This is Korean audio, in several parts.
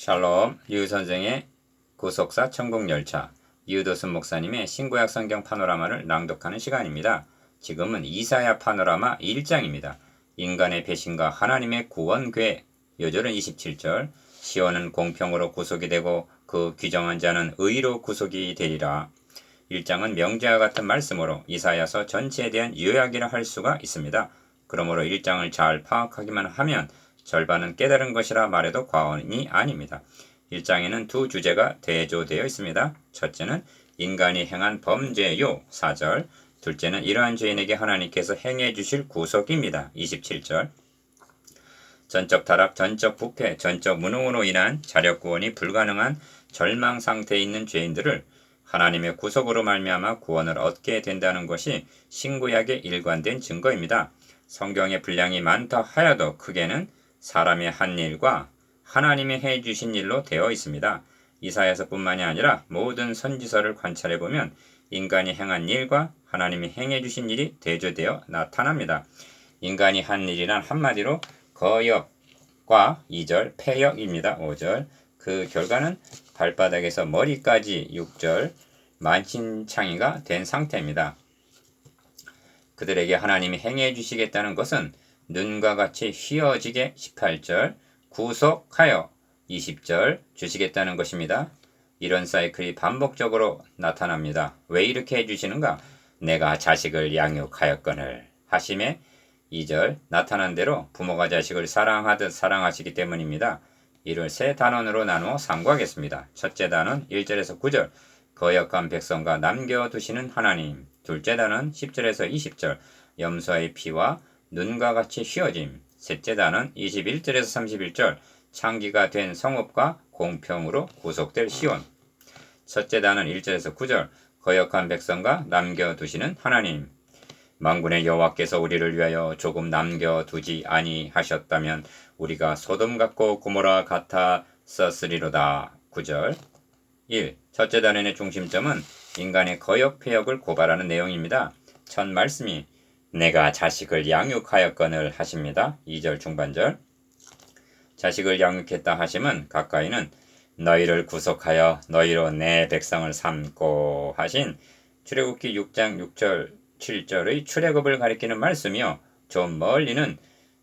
샬롬 유 선생의 구속사 천국열차 이유도순 목사님의 신구약 성경 파노라마를 낭독하는 시간입니다. 지금은 이사야 파노라마 1장입니다. 인간의 배신과 하나님의 구원궤 요절은 27절 시온은 공평으로 구속이 되고 그 규정한 자는 의로 구속이 되리라. 1장은 명제와 같은 말씀으로 이사야서 전체에 대한 요약이라 할 수가 있습니다. 그러므로 1장을 잘 파악하기만 하면 절반은 깨달은 것이라 말해도 과언이 아닙니다. 1장에는 두 주제가 대조되어 있습니다. 첫째는 인간이 행한 범죄요 4절, 둘째는 이러한 죄인에게 하나님께서 행해 주실 구속입니다. 27절. 전적 타락, 전적 부패, 전적 무능으로 인한 자력 구원이 불가능한 절망 상태에 있는 죄인들을 하나님의 구속으로 말미암아 구원을 얻게 된다는 것이 신구약의 일관된 증거입니다. 성경의 분량이 많다 하여도 크게는 사람의 한 일과 하나님의 해 주신 일로 되어 있습니다. 이사야서뿐만이 아니라 모든 선지서를 관찰해 보면 인간이 행한 일과 하나님이 행해 주신 일이 대조되어 나타납니다. 인간이 한 일이란 한마디로 거역과 2절 폐역입니다. 5절 그 결과는 발바닥에서 머리까지 6절 만신창이가 된 상태입니다. 그들에게 하나님이 행해 주시겠다는 것은 눈과 같이 휘어지게 18절 구속하여 20절 주시겠다는 것입니다. 이런 사이클이 반복적으로 나타납니다. 왜 이렇게 해주시는가? 내가 자식을 양육하였거늘 하심에 2절 나타난 대로 부모가 자식을 사랑하듯 사랑하시기 때문입니다. 이를 세 단원으로 나누어 상고하겠습니다. 첫째 단원 1절에서 9절 거역한 백성과 남겨두시는 하나님 둘째 단원 10절에서 20절 염소의 피와 눈과 같이 휘어짐 셋째 단원 21절에서 31절 창기가 된 성읍과 공평으로 구속될 시온 첫째 단원 1절에서 9절 거역한 백성과 남겨두시는 하나님 망군의 여호와께서 우리를 위하여 조금 남겨두지 아니하셨다면 우리가 소돔 같고 고모라 같았었으리로다. 9절 1. 첫째 단원의 중심점은 인간의 거역 폐역을 고발하는 내용입니다. 첫 말씀이 내가 자식을 양육하였거늘 하십니다. 2절 중반절 자식을 양육했다 하심은 가까이는 너희를 구속하여 너희로 내 백성을 삼고 하신 출애굽기 6장 6절 7절의 출애굽을 가리키는 말씀이요. 좀 멀리는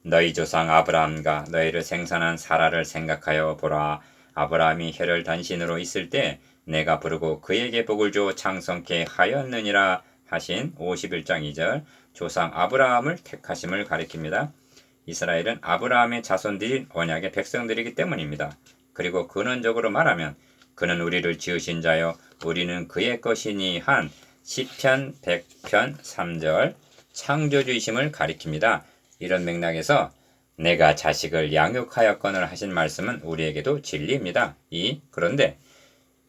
너희 조상 아브라함과 너희를 생산한 사라를 생각하여 보라. 아브라함이 혈혈 단신으로 있을 때 내가 부르고 그에게 복을 줘 창성케 하였느니라 하신 51장 2절 조상 아브라함을 택하심을 가리킵니다. 이스라엘은 아브라함의 자손들인 언약의 백성들이기 때문입니다. 그리고 근원적으로 말하면 그는 우리를 지으신 자요 우리는 그의 것이니 한 시편 100편 3절 창조주이심을 가리킵니다. 이런 맥락에서 내가 자식을 양육하였건을 하신 말씀은 우리에게도 진리입니다. 이 그런데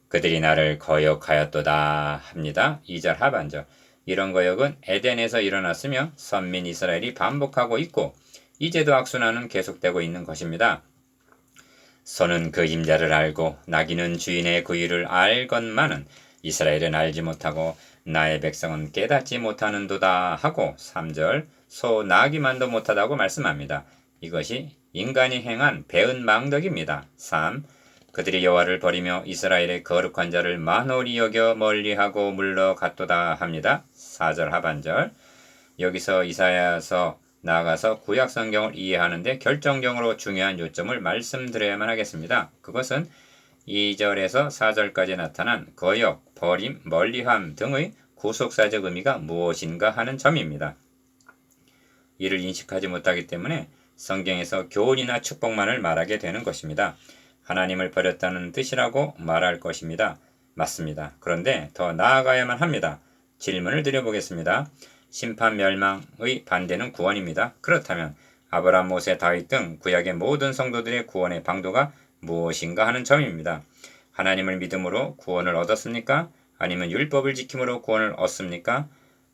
그들이 나를 거역하였도다 합니다. 2절 하반절 이런 거역은 에덴에서 일어났으며 선민 이스라엘이 반복하고 있고 이제도 악순환은 계속되고 있는 것입니다. 소는 그 임자를 알고 나귀는 주인의 그 일을 알건만은 이스라엘은 알지 못하고 나의 백성은 깨닫지 못하는도다 하고 3절 소 나기만도 못하다고 말씀합니다. 이것이 인간이 행한 배은 망덕입니다. 3. 그들이 여호와를 버리며 이스라엘의 거룩한 자를 만홀히 여겨 멀리하고 물러갔도다 합니다. 4절 하반절 여기서 이사야서 나아가서 구약 성경을 이해하는데 결정적으로 중요한 요점을 말씀드려야만 하겠습니다. 그것은 2절에서 4절까지 나타난 거역, 버림, 멀리함 등의 구속사적 의미가 무엇인가 하는 점입니다. 이를 인식하지 못하기 때문에 성경에서 교훈이나 축복만을 말하게 되는 것입니다. 하나님을 버렸다는 뜻이라고 말할 것입니다. 맞습니다. 그런데 더 나아가야만 합니다. 질문을 드려보겠습니다. 심판 멸망의 반대는 구원입니다. 그렇다면 아브라함, 모세, 다윗 등 구약의 모든 성도들의 구원의 방도가 무엇인가 하는 점입니다. 하나님을 믿음으로 구원을 얻었습니까? 아니면 율법을 지킴으로 구원을 얻습니까?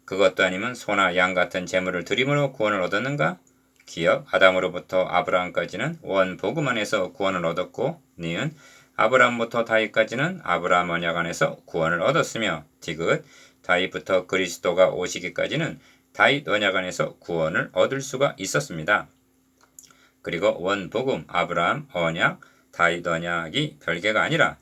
그것도 아니면 소나 양 같은 재물을 드림으로 구원을 얻었는가? 기억 아담으로부터 아브라함까지는 원 복음 안에서 구원을 얻었고 니은 아브라함부터 다윗까지는 아브라함 언약 안에서 구원을 얻었으며 디귿 다윗부터 그리스도가 오시기까지는 다윗 언약 안에서 구원을 얻을 수가 있었습니다. 그리고 원 복음 아브라함 언약 다윗 언약이 별개가 아니라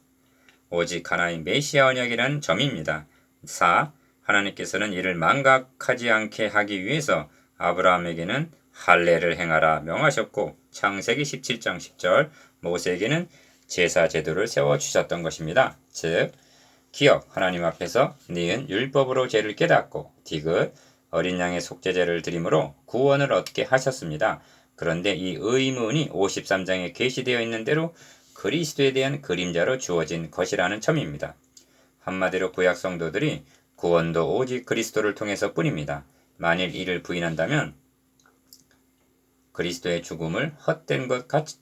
오직 하나의 메시아 언약이라는 점입니다. 4. 하나님께서는 이를 망각하지 않게 하기 위해서 아브라함에게는 할례를 행하라 명하셨고 창세기 17장 10절 모세에게는 제사 제도를 세워 주셨던 것입니다. 즉 기억 하나님 앞에서 니은 율법으로 죄를 깨닫고 디귿 어린 양의 속죄제를 드림으로 구원을 얻게 하셨습니다. 그런데 이 의문이 53장에 게시되어 있는 대로 그리스도에 대한 그림자로 주어진 것이라는 점입니다. 한마디로 구약 성도들이 구원도 오직 그리스도를 통해서 뿐입니다. 만일 이를 부인한다면 그리스도의 죽음을 헛된 것 같이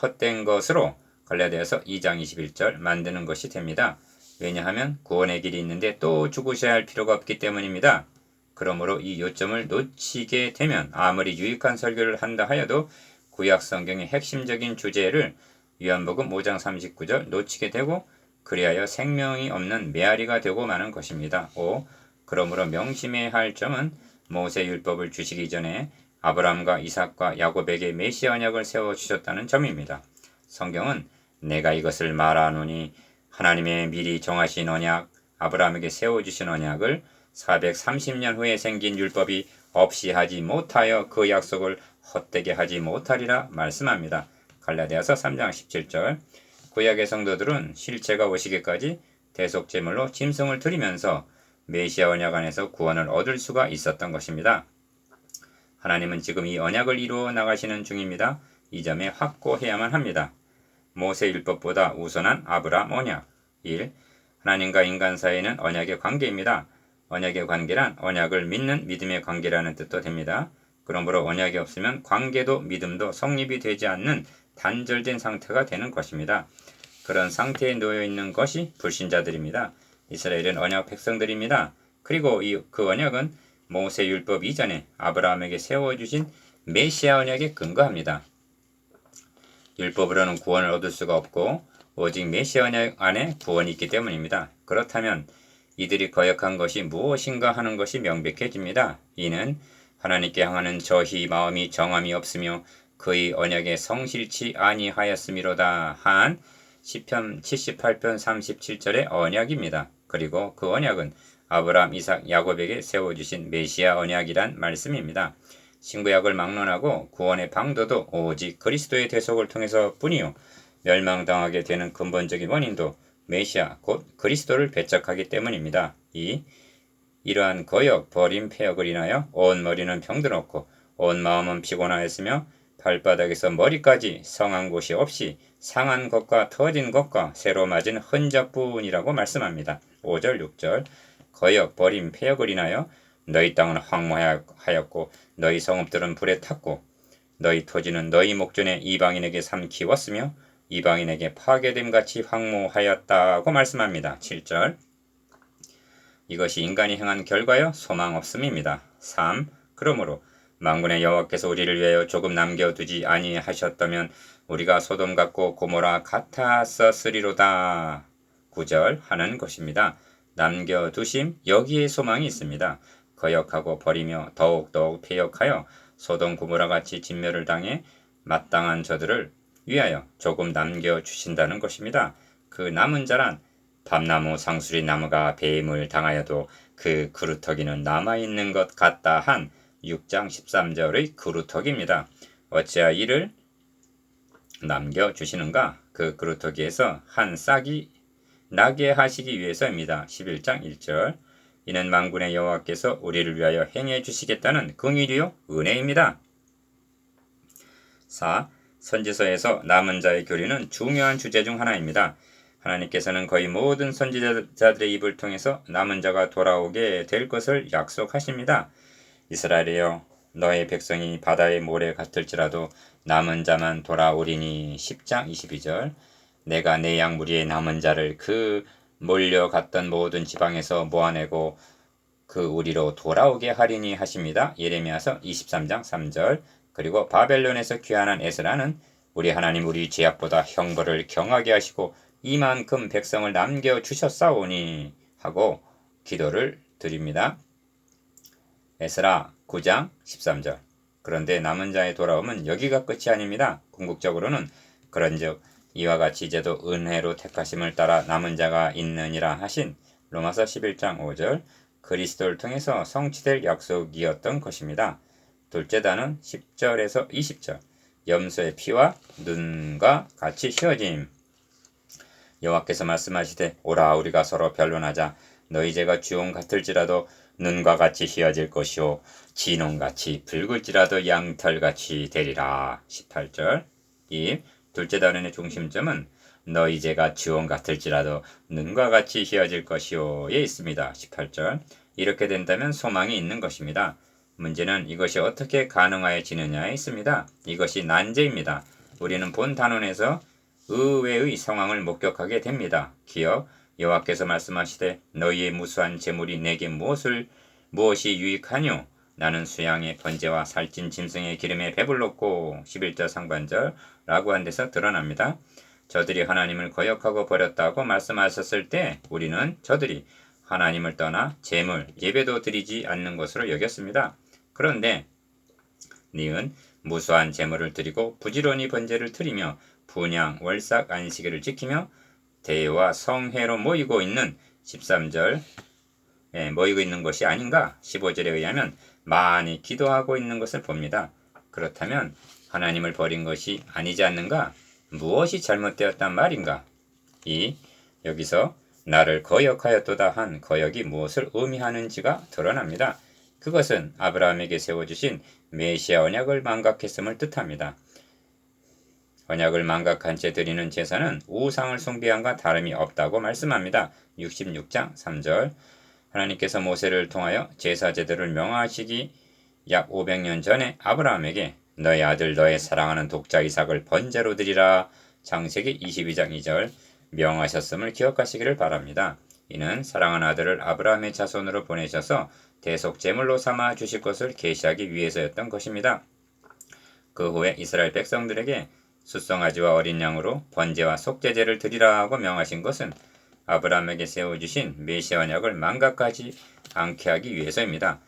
헛된 것으로 갈라디아서 2장 21절 만드는 것이 됩니다. 왜냐하면 구원의 길이 있는데 또 죽으셔야 할 필요가 없기 때문입니다. 그러므로 이 요점을 놓치게 되면 아무리 유익한 설교를 한다 하여도 구약 성경의 핵심적인 주제를 요한복음 5장 39절 놓치게 되고 그리하여 생명이 없는 메아리가 되고 마는 것입니다. 5. 그러므로 명심해야 할 점은 모세 율법을 주시기 전에 아브라함과 이삭과 야곱에게 메시아 언약을 세워 주셨다는 점입니다. 성경은 내가 이것을 말하노니 하나님의 미리 정하신 언약 아브라함에게 세워 주신 언약을 430년 후에 생긴 율법이 없이 하지 못하여 그 약속을 헛되게 하지 못하리라 말씀합니다. 갈라디아서 3장 17절 구약의 성도들은 실체가 오시기까지 대속 제물로 짐승을 드리면서 메시아 언약 안에서 구원을 얻을 수가 있었던 것입니다. 하나님은 지금 이 언약을 이루어 나가시는 중입니다. 이 점에 확고해야만 합니다. 모세 율법보다 우선한 아브라함 언약 1. 하나님과 인간 사이에는 언약의 관계입니다. 언약의 관계란 언약을 믿는 믿음의 관계라는 뜻도 됩니다. 그러므로 언약이 없으면 관계도 믿음도 성립이 되지 않는 단절된 상태가 되는 것입니다. 그런 상태에 놓여 있는 것이 불신자들입니다. 이스라엘은 언약 백성들입니다. 그리고 이, 그 언약은 모세 율법 이전에 아브라함에게 세워주신 메시아 언약에 근거합니다. 율법으로는 구원을 얻을 수가 없고 오직 메시아 언약 안에 구원이 있기 때문입니다. 그렇다면 이들이 거역한 것이 무엇인가 하는 것이 명백해집니다. 이는 하나님께 향하는 저희 마음이 정함이 없으며 그의 언약에 성실치 아니하였음이로다 한 시편 78편 37절의 언약입니다. 그리고 그 언약은 아브라함, 이삭, 야곱에게 세워주신 메시아 언약이란 말씀입니다. 신구약을 막론하고 구원의 방도도 오직 그리스도의 대속을 통해서 뿐이요 멸망당하게 되는 근본적인 원인도 메시아 곧 그리스도를 배척하기 때문입니다. 이 이러한 거역, 버림, 폐역을 인하여 온 머리는 병들었고 온 마음은 피곤하였으며 발바닥에서 머리까지 성한 곳이 없이 상한 것과 터진 것과 새로 맞은 흔적뿐이라고 말씀합니다. 5절 6절 거역, 버림, 폐역을 인하여 너희 땅은 황무하였고 너희 성읍들은 불에 탔고 너희 토지는 너희 목전에 이방인에게 삼키웠으며 이방인에게 파괴됨 같이 황무하였다고 말씀합니다. 7절 이것이 인간이 행한 결과여 소망 없음입니다. 3. 그러므로 망군의 여호와께서 우리를 위하여 조금 남겨두지 아니하셨다면 우리가 소돔 같고 고모라 같았었으리로다. 9절 하는 것입니다. 남겨두심 여기에 소망이 있습니다. 거역하고 버리며 더욱더욱 폐역하여 소돔 고모라 같이 진멸을 당해 마땅한 저들을 위하여 조금 남겨주신다는 것입니다. 그 남은 자란 밤나무 상수리 나무가 뱀을 당하여도 그 그루터기는 남아있는 것 같다 한 6장 13절의 그루터기입니다. 어찌하 이를 남겨주시는가? 그 그루터기에서 한 싹이 나게 하시기 위해서입니다. 11장 1절 이는 망군의 여호와께서 우리를 위하여 행해 주시겠다는 긍휼이요 은혜입니다. 4. 선지서에서 남은 자의 교리는 중요한 주제 중 하나입니다. 하나님께서는 거의 모든 선지자들의 입을 통해서 남은 자가 돌아오게 될 것을 약속하십니다. 이스라엘이여 너의 백성이 바다의 모래 같을지라도 남은 자만 돌아오리니 10장 22절 내가 내 양무리의 남은 자를 그 몰려갔던 모든 지방에서 모아내고 그 우리로 돌아오게 하리니 하십니다. 예레미야서 23장 3절 그리고 바벨론에서 귀환한 에스라는 우리 하나님 우리 죄악보다 형벌을 경하게 하시고 이만큼 백성을 남겨 주셨사오니 하고 기도를 드립니다. 에스라 9장 13절 그런데 남은 자의 돌아옴은 여기가 끝이 아닙니다. 궁극적으로는 그런즉 이와 같이 이제도 은혜로 택하심을 따라 남은 자가 있느니라 하신 로마서 11장 5절 그리스도를 통해서 성취될 약속이었던 것입니다. 둘째 단은 10절에서 20절 염소의 피와 눈과 같이 휘어짐. 여호와께서 말씀하시되 오라 우리가 서로 변론하자. 너희 죄가 주홍 같을지라도 눈과 같이 휘어질 것이요 진홍같이 붉을지라도 양털같이 되리라. 18절. 이 둘째 단원의 중심점은 너희 죄가 주홍 같을지라도 눈과 같이 휘어질 것이요에 있습니다. 18절. 이렇게 된다면 소망이 있는 것입니다. 문제는 이것이 어떻게 가능하여지느냐에 있습니다. 이것이 난제입니다. 우리는 본 단원에서 의외의 상황을 목격하게 됩니다. 기억 여호와께서 말씀하시되 너희의 무수한 재물이 내게 무엇을 무엇이 유익하뇨? 나는 수양의 번제와 살찐 짐승의 기름에 배불렀고 11절 상반절 라고 한 데서 드러납니다. 저들이 하나님을 거역하고 버렸다고 말씀하셨을 때 우리는 저들이 하나님을 떠나 재물, 예배도 드리지 않는 것으로 여겼습니다. 그런데 니은 무수한 재물을 드리고 부지런히 번제를 드리며 분양, 월삭, 안식일을 지키며 대와 성회로 모이고 있는 13절 예, 모이고 있는 것이 아닌가 15절에 의하면 많이 기도하고 있는 것을 봅니다. 그렇다면 하나님을 버린 것이 아니지 않는가? 무엇이 잘못되었단 말인가? 이 여기서 나를 거역하였도다 한 거역이 무엇을 의미하는지가 드러납니다. 그것은 아브라함에게 세워주신 메시아 언약을 망각했음을 뜻합니다. 언약을 망각한 채 드리는 제사는 우상을 숭배함과 다름이 없다고 말씀합니다. 66장 3절 하나님께서 모세를 통하여 제사 제도를 명하시기 약 500년 전에 아브라함에게 너의 아들 너의 사랑하는 독자 이삭을 번제로 드리라 창세기 22장 2절 명하셨음을 기억하시기를 바랍니다. 이는 사랑하는 아들을 아브라함의 자손으로 보내셔서 대속 제물로 삼아 주실 것을 계시하기 위해서였던 것입니다. 그 후에 이스라엘 백성들에게 수송아지와 어린 양으로 번제와 속죄제를 드리라고 명하신 것은 아브라함에게 세워주신 메시아 언약을 망각하지 않게 하기 위해서입니다.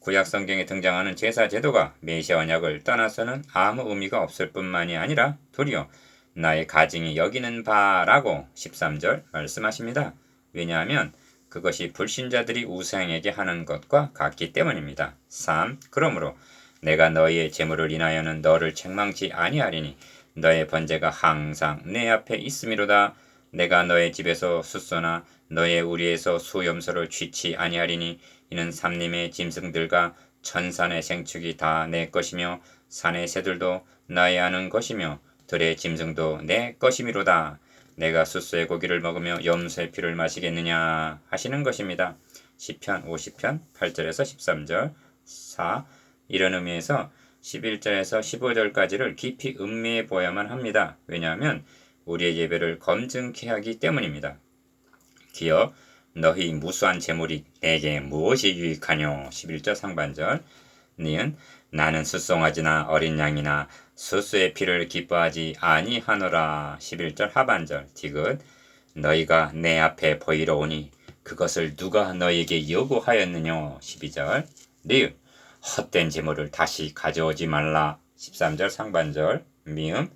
구약 성경에 등장하는 제사 제도가 메시아 언약을 떠나서는 아무 의미가 없을 뿐만이 아니라 도리어 나의 가증이 여기는 바라고 13절 말씀하십니다. 왜냐하면 그것이 불신자들이 우상에게 하는 것과 같기 때문입니다. 3. 그러므로 내가 너희의 재물을 인하여는 너를 책망치 아니하리니 너의 번제가 항상 내 앞에 있음이로다. 내가 너의 집에서 숫소나 너의 우리에서 수염소를 취치 아니하리니 이는 삼림의 짐승들과 천산의 생축이 다 내 것이며 산의 새들도 나의 아는 것이며 들의 짐승도 내 것이미로다. 내가 숫소의 고기를 먹으며 염소의 피를 마시겠느냐 하시는 것입니다. 시편 50편 8절에서 13절 4 이런 의미에서 11절에서 15절까지를 깊이 음미해 보아야만 합니다. 왜냐하면 우리의 예배를 검증케 하기 때문입니다. 기어 너희 무수한 재물이 내게 무엇이 유익하뇨? 11절 상반절. 니은 나는 수송아지나 어린 양이나 수수의 피를 기뻐하지 아니하노라. 11절 하반절. 디귿 너희가 내 앞에 보이러 오니 그것을 누가 너에게 요구하였느뇨? 12절. 리을 헛된 재물을 다시 가져오지 말라. 13절 상반절. 미음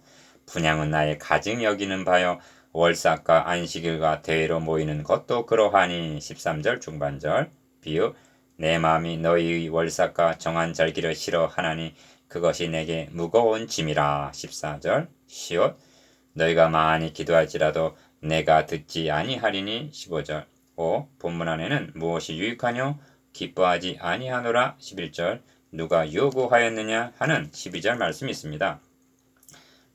분양은 나의 가증 여기는 바요 월삭과 안식일과 대회로 모이는 것도 그러하니 13절 중반절. 비읍 내 마음이 너희의 월삭과 정한 절기를 싫어하나니 그것이 내게 무거운 짐이라. 14절. 시옷 너희가 많이 기도할지라도 내가 듣지 아니하리니. 15절. 5 본문 안에는 무엇이 유익하뇨? 기뻐하지 아니하노라. 11절. 누가 요구하였느냐? 하는 12절 말씀이 있습니다.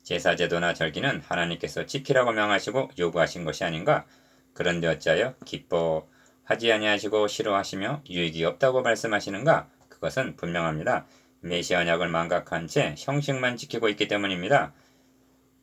제사 제도나 절기는 하나님께서 지키라고 명하시고 요구하신 것이 아닌가? 그런데 어찌하여 기뻐하지 아니하시고 싫어하시며 유익이 없다고 말씀하시는가? 그것은 분명합니다. 메시아 언약을 망각한 채 형식만 지키고 있기 때문입니다.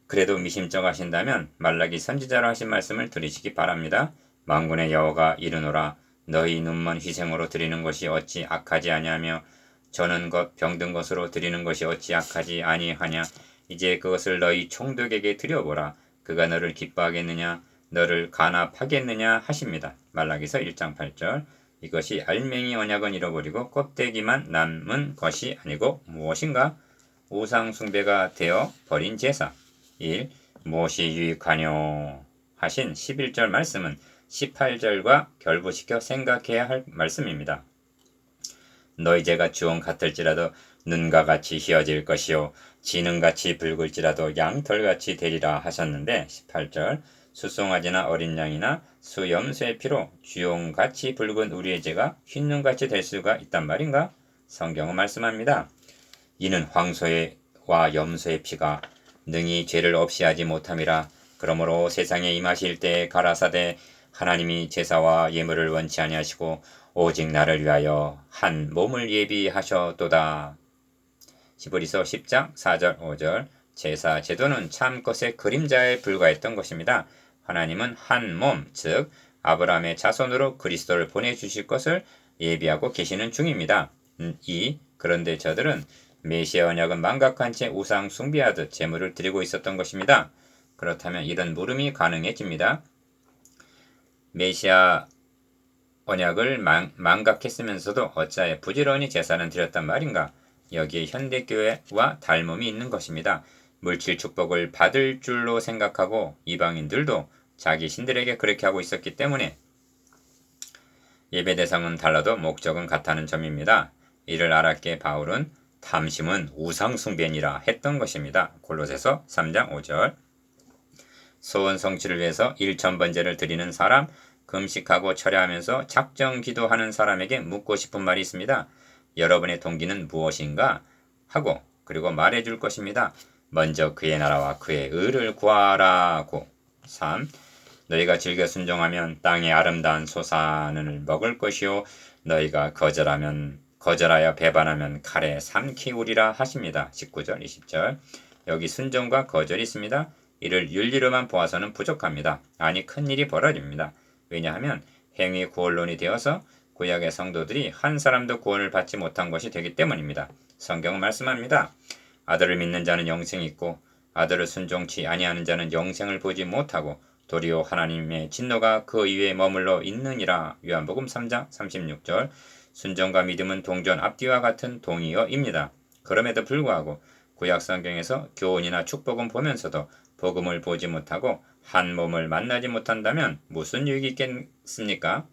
그래도 미심쩍 하신다면 말라기 선지자로 하신 말씀을 들으시기 바랍니다. 망군의 여호가 이르노라 너희 눈먼 희생으로 드리는 것이 어찌 악하지 아니하며 저는 것 병든 것으로 드리는 것이 어찌 악하지 아니하냐 이제 그것을 너희 총독에게 드려보라 그가 너를 기뻐하겠느냐 너를 간합하겠느냐 하십니다. 말라기서 1장 8절 이것이 알맹이 언약은 잃어버리고 껍데기만 남은 것이 아니고 무엇인가? 우상 숭배가 되어 버린 제사 1. 무엇이 유익하뇨 하신 11절 말씀은 18절과 결부시켜 생각해야 할 말씀입니다. 너희 죄가 주홍 같을지라도 눈과 같이 휘어질 것이요 지능같이 붉을지라도 양털같이 되리라 하셨는데 18절 수송아지나 어린 양이나 수염소의 피로 주홍같이 붉은 우리의 죄가 흰눈같이 될 수가 있단 말인가? 성경은 말씀합니다. 이는 황소와 염소의 피가 능히 죄를 없이 하지 못함이라 그러므로 세상에 임하실 때 가라사대 하나님이 제사와 예물을 원치 아니하시고 오직 나를 위하여 한 몸을 예비하셨도다. 시브리서 10장 4절 5절 제사 제도는 참 것의 그림자에 불과했던 것입니다. 하나님은 한 몸, 즉 아브라함의 자손으로 그리스도를 보내주실 것을 예비하고 계시는 중입니다. 음, 이 그런데 저들은 메시아 언약은 망각한 채 우상 숭배하듯 제물을 드리고 있었던 것입니다. 그렇다면 이런 물음이 가능해집니다. 메시아 언약을 망, 망각했으면서도 어찌하여 부지런히 제사는 드렸단 말인가? 여기에 현대교회와 닮음이 있는 것입니다. 물질 축복을 받을 줄로 생각하고 이방인들도 자기 신들에게 그렇게 하고 있었기 때문에 예배 대상은 달라도 목적은 같다는 점입니다. 이를 알았기에 바울은 탐심은 우상숭배니라 했던 것입니다. 골로새서 3장 5절 소원 성취를 위해서 일천번제를 드리는 사람, 금식하고 철야하면서 작정 기도하는 사람에게 묻고 싶은 말이 있습니다. 여러분의 동기는 무엇인가? 하고 그리고 말해 줄 것입니다. 먼저 그의 나라와 그의 의를 구하라고. 3. 너희가 즐겨 순종하면 땅의 아름다운 소산을 먹을 것이요 너희가 거절하면 거절하여 배반하면 칼에 삼키우리라 하십니다. 19절 20절 여기 순종과 거절이 있습니다. 이를 윤리로만 보아서는 부족합니다. 아니 큰 일이 벌어집니다. 왜냐하면 행위 구원론이 되어서 구약의 성도들이 한 사람도 구원을 받지 못한 것이 되기 때문입니다. 성경은 말씀합니다. 아들을 믿는 자는 영생이 있고 아들을 순종치 아니하는 자는 영생을 보지 못하고 도리어 하나님의 진노가 그 위에 머물러 있느니라. 요한복음 3장 36절 순종과 믿음은 동전 앞뒤와 같은 동의어입니다. 그럼에도 불구하고 구약 성경에서 교훈이나 축복은 보면서도 복음을 보지 못하고 한 몸을 만나지 못한다면 무슨 유익이 있겠습니까?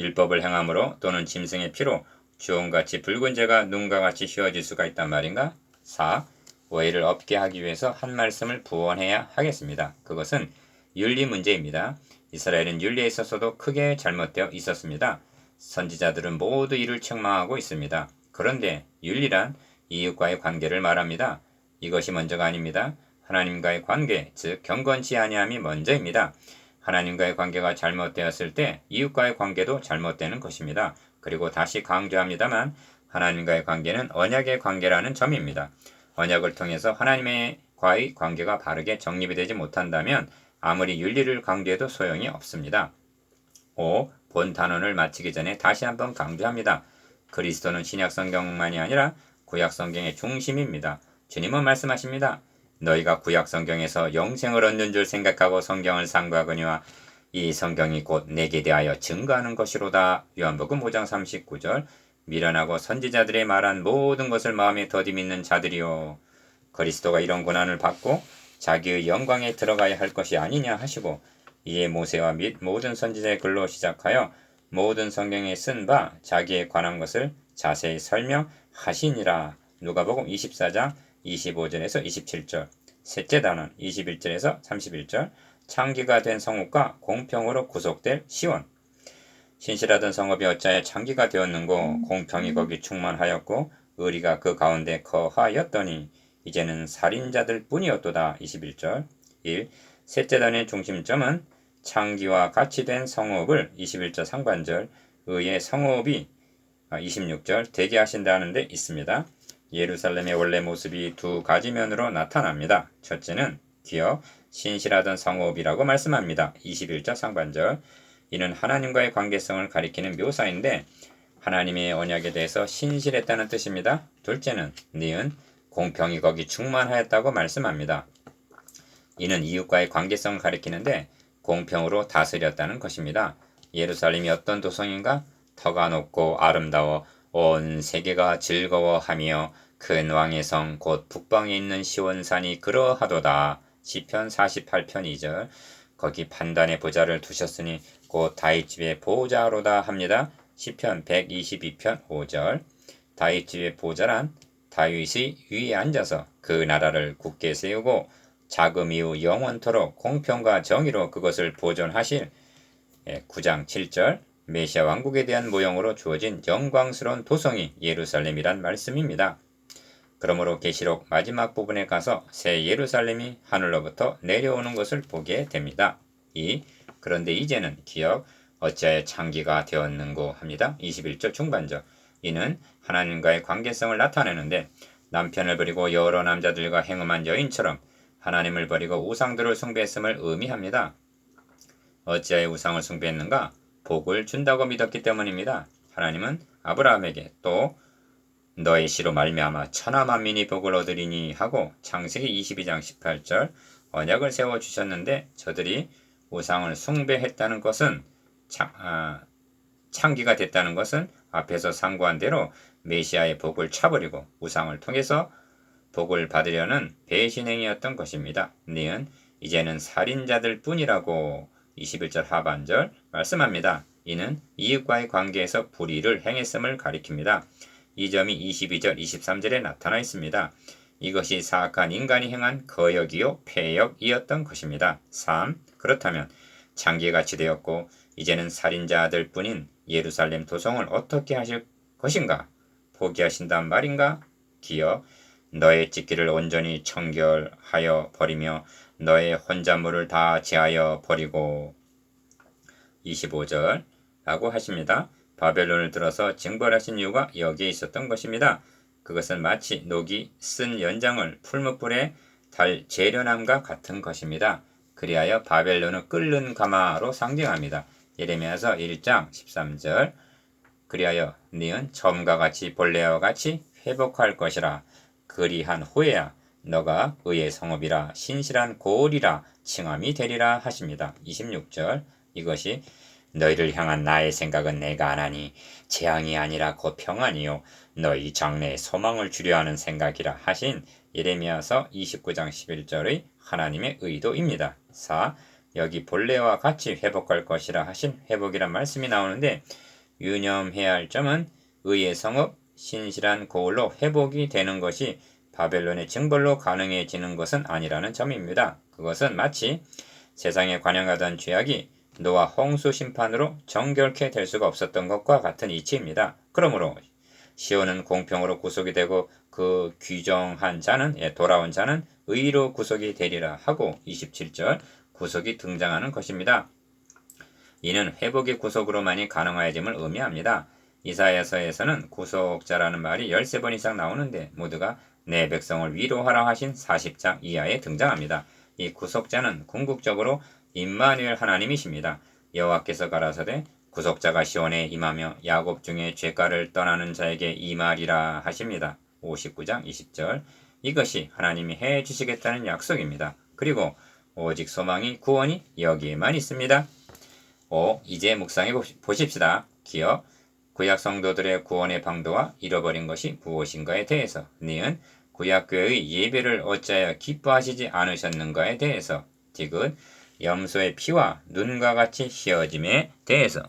율법을 행함으로 또는 짐승의 피로 주홍같이 붉은 죄가 눈과 같이 휘어질 수가 있단 말인가? 4. 오해를 없게 하기 위해서 한 말씀을 부원해야 하겠습니다. 그것은 윤리 문제입니다. 이스라엘은 윤리에 있어서도 크게 잘못되어 있었습니다. 선지자들은 모두 이를 책망하고 있습니다. 그런데 윤리란 이웃과의 관계를 말합니다. 이것이 먼저가 아닙니다. 하나님과의 관계, 즉 경건치 아니함이 먼저입니다. 하나님과의 관계가 잘못되었을 때 이웃과의 관계도 잘못되는 것입니다. 그리고 다시 강조합니다만 하나님과의 관계는 언약의 관계라는 점입니다. 언약을 통해서 하나님과의 관계가 바르게 정립이 되지 못한다면 아무리 윤리를 강조해도 소용이 없습니다. 5. 본 단원을 마치기 전에 다시 한번 강조합니다. 그리스도는 신약 성경만이 아니라 구약 성경의 중심입니다. 주님은 말씀하십니다. 너희가 구약 성경에서 영생을 얻는 줄 생각하고 성경을 상고하거니와 이 성경이 곧 내게 대하여 증거하는 것이로다. 요한복음 5장 39절 미련하고 선지자들의 말한 모든 것을 마음에 더디 믿는 자들이요. 그리스도가 이런 고난을 받고 자기의 영광에 들어가야 할 것이 아니냐 하시고 이에 모세와 및 모든 선지자의 글로 시작하여 모든 성경에 쓴 바 자기에 관한 것을 자세히 설명하시니라. 누가복음 24장 25절에서 27절, 셋째 단원 21절에서 31절, 창기가 된 성읍과 공평으로 구속될 시원. 신실하던 성읍이 어찌하여 창기가 되었는고 공평이 거기 충만하였고 의리가 그 가운데 거하였더니 이제는 살인자들 뿐이었도다. 21절 1. 셋째 단의 중심점은 창기와 같이 된 성읍을 21절 상반절 의의 성읍이 26절 대기 하신다는 데 있습니다. 예루살렘의 원래 모습이 두 가지 면으로 나타납니다. 첫째는 기어 신실하던 성읍이라고 말씀합니다. 21절 상반절. 이는 하나님과의 관계성을 가리키는 묘사인데 하나님의 언약에 대해서 신실했다는 뜻입니다. 둘째는 니은 공평이 거기 충만하였다고 말씀합니다. 이는 이웃과의 관계성을 가리키는데 공평으로 다스렸다는 것입니다. 예루살렘이 어떤 도성인가? 터가 높고 아름다워 온 세계가 즐거워하며 큰 왕의 성 곧 북방에 있는 시원산이 그러하도다. 시편 48편 2절 거기 판단의 보좌를 두셨으니 곧 다윗집의 보좌로다 합니다. 시편 122편 5절 다윗집의 보좌란 다윗이 위에 앉아서 그 나라를 굳게 세우고 자금 이후 영원토록 공평과 정의로 그것을 보존하실 9장 7절 메시아 왕국에 대한 모형으로 주어진 영광스러운 도성이 예루살렘이란 말씀입니다. 그러므로 계시록 마지막 부분에 가서 새 예루살렘이 하늘로부터 내려오는 것을 보게 됩니다. 2. 그런데 이제는 기억 어찌하여 창기가 되었는고 합니다. 21절 중반절 이는 하나님과의 관계성을 나타내는데 남편을 버리고 여러 남자들과 행음한 여인처럼 하나님을 버리고 우상들을 숭배했음을 의미합니다. 어찌하여 우상을 숭배했는가? 복을 준다고 믿었기 때문입니다. 하나님은 아브라함에게 또 너의 시로 말미암아 천하 만민이 복을 얻으리니 하고 창세기 22장 18절 언약을 세워 주셨는데 저들이 우상을 숭배했다는 것은 창, 아, 창기가 됐다는 것은 앞에서 상고한 대로 메시아의 복을 차버리고 우상을 통해서 복을 받으려는 배신행위였던 것입니다. 니은 이제는 살인자들 뿐이라고 21절 하반절 말씀합니다. 이는 이웃과의 관계에서 불의를 행했음을 가리킵니다. 이 점이 22절 23절에 나타나 있습니다. 이것이 사악한 인간이 행한 거역이요 폐역이었던 것입니다. 3. 그렇다면 장기같이 되었고 이제는 살인자들 뿐인 예루살렘 도성을 어떻게 하실 것인가? 포기하신단 말인가? 기여 너의 찍기를 온전히 청결하여 버리며 너의 혼잣물을 다 제하여 버리고 25절 라고 하십니다. 바벨론을 들어서 징벌하신 이유가 여기에 있었던 것입니다. 그것은 마치 녹이 쓴 연장을 풀무불에 달 재련함과 같은 것입니다. 그리하여 바벨론은 끓는 가마로 상징합니다. 예레미야서 1장 13절 그리하여 니은 처음과 같이 본래와 같이 회복할 것이라 그리한 후에야 너가 의의 성읍이라 신실한 고을이라 칭함이 되리라 하십니다. 26절 이것이 너희를 향한 나의 생각은 내가 안 하니 재앙이 아니라 곧 평안이요 너희 장래에 소망을 주려 하는 생각이라 하신 예레미야서 29장 11절의 하나님의 의도입니다. 4. 여기 본래와 같이 회복할 것이라 하신 회복이란 말씀이 나오는데 유념해야 할 점은 의의 성읍, 신실한 고을로 회복이 되는 것이 바벨론의 징벌로 가능해지는 것은 아니라는 점입니다. 그것은 마치 세상에 관영하던 죄악이 노아 홍수 심판으로 정결케 될 수가 없었던 것과 같은 이치입니다. 그러므로 시온은 공평으로 구속이 되고 그 규정한 자는 예, 돌아온 자는 의로 구속이 되리라 하고 27절 구속이 등장하는 것입니다. 이는 회복의 구속으로만이 가능하여짐을 의미합니다. 이사야서에서는 구속자라는 말이 13번 이상 나오는데 모두가 내 백성을 위로하라 하신 40장 이하에 등장합니다. 이 구속자는 궁극적으로 임마누엘 하나님이십니다. 여호와께서 가라사대 구속자가 시온에 임하며 야곱 중에 죄가를 떠나는 자에게 임하리라 하십니다. 59장 20절 이것이 하나님이 해 주시겠다는 약속입니다. 그리고 오직 소망이 구원이 여기에만 있습니다. 5. 이제 묵상해 보십시다. 기억 구약 성도들의 구원의 방도와 잃어버린 것이 무엇인가에 대해서 니은 구약교회의 예배를 어찌하여 기뻐하시지 않으셨는가에 대해서 디귿 염소의 피와 눈과 같이 휘어짐에 대해서